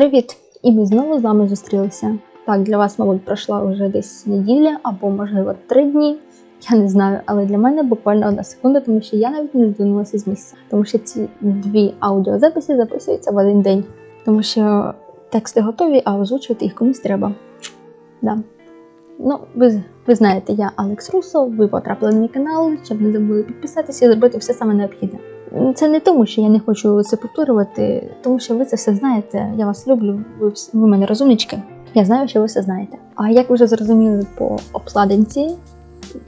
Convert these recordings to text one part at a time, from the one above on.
Привіт! І ми знову з вами зустрілися. Так, для вас, мабуть, пройшла вже десь неділя або, можливо, три дні. Я не знаю, але для мене буквально одна секунда, тому що я навіть не здвинулася з місця. Тому що ці дві аудіозаписи записуються в один день. Тому що тексти готові, а озвучувати їх комусь треба. Да. Ну, ви, ви знаєте, я Алекс Руссо, ви потрапили на мій канал, щоб не забули підписатися і зробити все саме необхідне. Це не тому, що я не хочу це повторювати, тому що ви це все знаєте. Я вас люблю, ви, ви мене розумнички. Я знаю, що ви все знаєте. А як ви вже зрозуміли по обкладинці,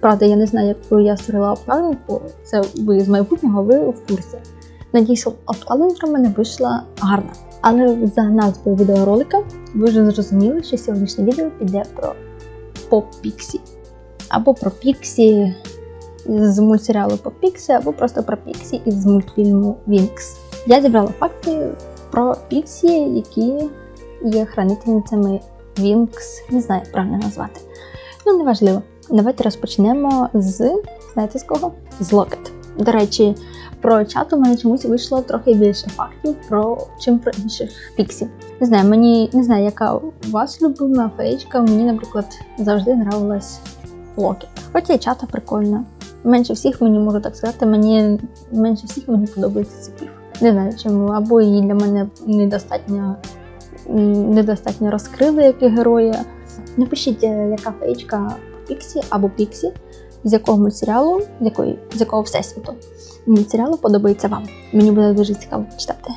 правда, я не знаю, яку я створила обкладинку, це ви з майбутнього, ви в курсі. Надіюсь, обкладинка в мене вийшла гарна. Але за назвою відеоролика ви вже зрозуміли, що сьогоднішнє відео піде про Поп Піксі. Або про Піксі з мультсеріалу по Піксі, або просто про Піксі із мультфільму Вінкс. Я зібрала факти про Піксі, які є хранительницями Вінкс, не знаю, як правильно назвати. Ну, неважливо. Давайте розпочнемо з знаєте з кого? З Локет. До речі, про чат у мене чомусь вийшло трохи більше фактів про чим про інших піксі. Не знаю, мені не знаю, яка у вас любима феєчка. Мені, наприклад, завжди нравилась Локет. Хоча чата прикольна. Менше всіх мені можу так сказати, мені менше всіх мені подобається ципів. Не знаю чому, або її для мене недостатньо, недостатньо розкрили як і героя. Напишіть, е, яка феєчка Піксі або Піксі, з якого мультсеріалу, з, якої, з якого всесвіту мультсеріалу подобається вам. Мені буде дуже цікаво читати.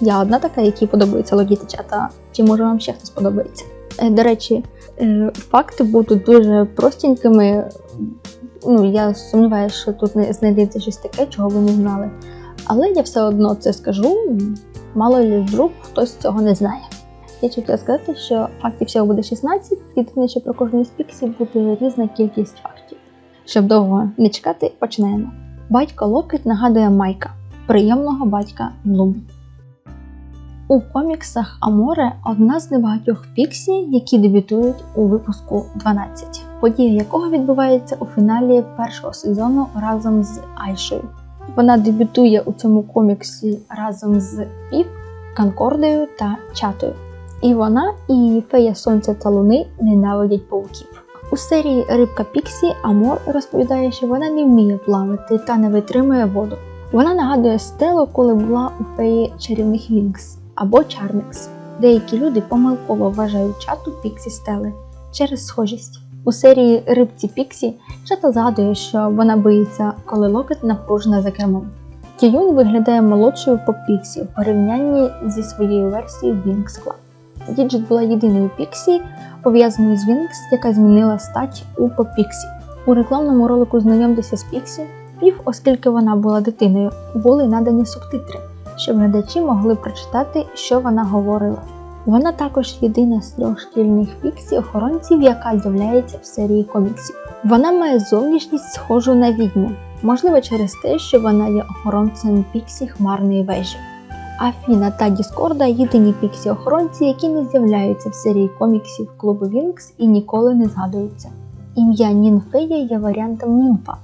Я одна така, якій подобається логіти чата, чи може вам ще хтось подобається. Е, До речі, е, факти будуть дуже простенькими. Ну, я сумніваюся, що тут не знайдеться щось таке, чого ви не знали. Але я все одно це скажу, мало ли вдруг хтось цього не знає. Я хотіла сказати, що фактів всього буде 16, єдине, що про кожну з піксі буде різна кількість фактів. Щоб довго не чекати, починаємо. Батько Локет нагадує Майка, прийомного батька Блум. У коміксах Аморе одна з небагатьох піксі, які дебютують у випуску 12, подія якого відбувається у фіналі першого сезону разом з Айшою. Вона дебютує у цьому коміксі разом з Піп, Конкордою та Чатою. І вона, і фея Сонця та Луни ненавидять пауків. У серії Рибка Піксі Амор розповідає, що вона не вміє плавати та не витримує воду. Вона нагадує Стелу, коли була у феї чарівних Вінкс або Чармікс. Деякі люди помилково вважають чату Піксі Стели через схожість. У серії Рибці Піксі чата згадує, що вона боїться, коли локет напружена за кермом. Тіюн виглядає молодшою по Піксі в порівнянні зі своєю версією Вінкс Клаб. Діджит була єдиною Піксі, пов'язаною з Вінкс, яка змінила стать у Попіксі. У рекламному ролику Знайомтеся з Піксі, Пів, оскільки вона була дитиною, були надані субтитри, щоб глядачі могли прочитати, що вона говорила. Вона також єдина з трьох шкільних піксі охоронців, яка з'являється в серії коміксів. Вона має зовнішність схожу на відьму, можливо, через те, що вона є охоронцем піксі хмарної вежі. Афіна та Діскорда єдині піксі-охоронці, які не з'являються в серії коміксів клубу Вінкс і ніколи не згадуються. Ім'я Нінфея є варіантом німфа,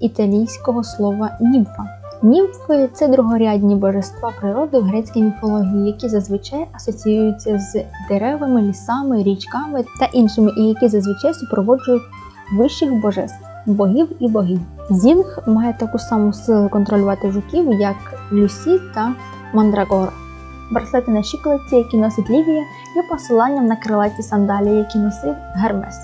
італійського слова німфа. Німфи це другорядні божества природи в грецькій міфології, які зазвичай асоціюються з деревами, лісами, річками та іншими, і які зазвичай супроводжують вищих божеств, богів і богинь. Зінг має таку саму силу контролювати жуків, як Люсі та Мандрагора. Браслети на щиколиці, які носить Лівія, є посиланням на крилаті сандалії, які носив Гермес,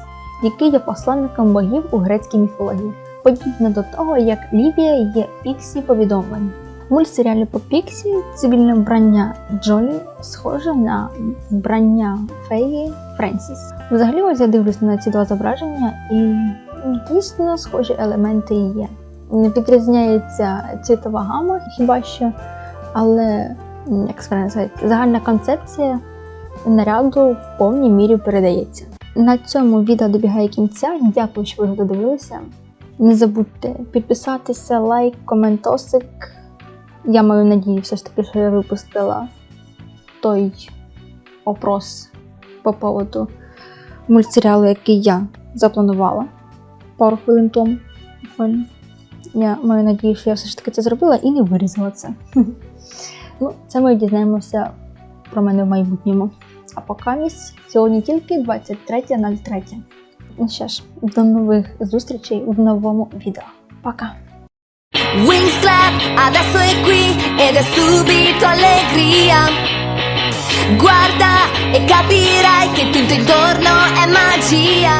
який є посланником богів у грецькій міфології подібно до того, як Лівія є Піксі повідомлень. В мультсеріалі по Піксі цивільне вбрання Джолі схоже на вбрання феї Френсіс. Взагалі, ось я дивлюся на ці два зображення, і дійсно схожі елементи є. Не відрізняється цвітова гама хіба що, але як сказати, загальна концепція наряду в повній мірі передається. На цьому відео добігає кінця. Дякую, що ви його додивилися. Не забудьте підписатися, лайк, коментосик. Я маю надію, все ж таки, що я випустила той опрос по поводу мультсеріалу, який я запланувала пару хвилин тому. Я маю надію, що я все ж таки це зробила і не вирізала це. Ну, це ми дізнаємося про мене в майбутньому. А поки місць сьогодні тільки 23.03. Ну що ж, до нових зустрічей в новому відео. Пока! Wings clap, adesso è qui ed è subito allegria. Guarda e capirai che tutto intorno è magia.